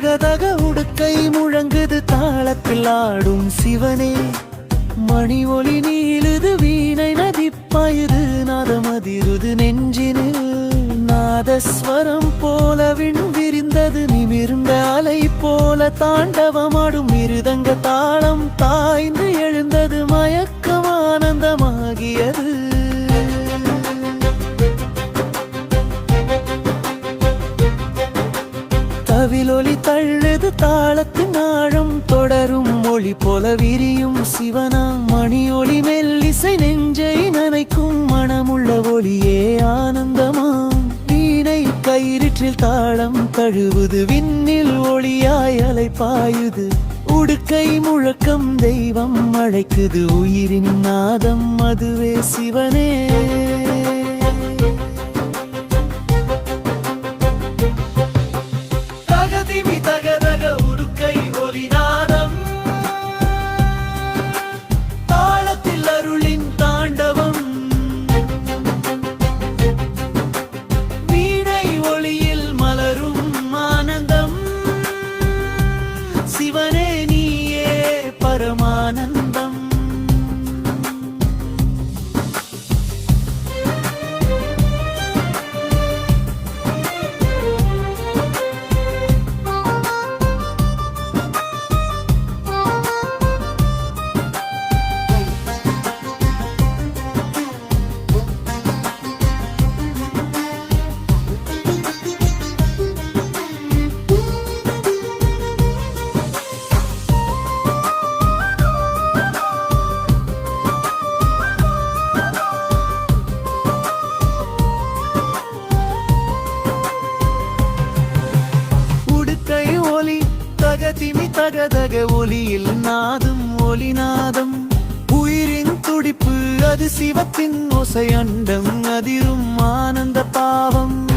தகதக உடுக்கை முழங்குது தாளத்தில் ஆடும் சிவனே. மணி ஒளி நீளுது வீணை நதிப்பாயுது நாதமதிருது நெஞ்சினில் நாதஸ்வரம் போல விண் விரிந்தது நிமிர்ந்த அலை போல தாண்டவமாடும் மிருதங்க தாளம் தாய் தவிலொலி தள்ளுது தாளத்தின் ஆழம். தொடரும் மொழி போல விரியும் சிவனா. மணி ஒளி மெல்லிசை நெஞ்சை நனைக்கும் மனமுள்ள ஒளியே ஆனந்தமாம் வீணை கயிற்றில் தாளம் தழுவுது விண்ணில் ஒளியாய் அலை பாயுது. உடுக்கை முழக்கம் தெய்வம் அழைக்குது. உயிரின் நாதம் அதுவே சிவனே. சிவனே தகதக ஒலியில் நாதும் ஒலிநாதம். உயிரின் துடிப்பு அது சிவத்தின் ஓசை அண்டம் அதிரும் ஆனந்த பாவம்.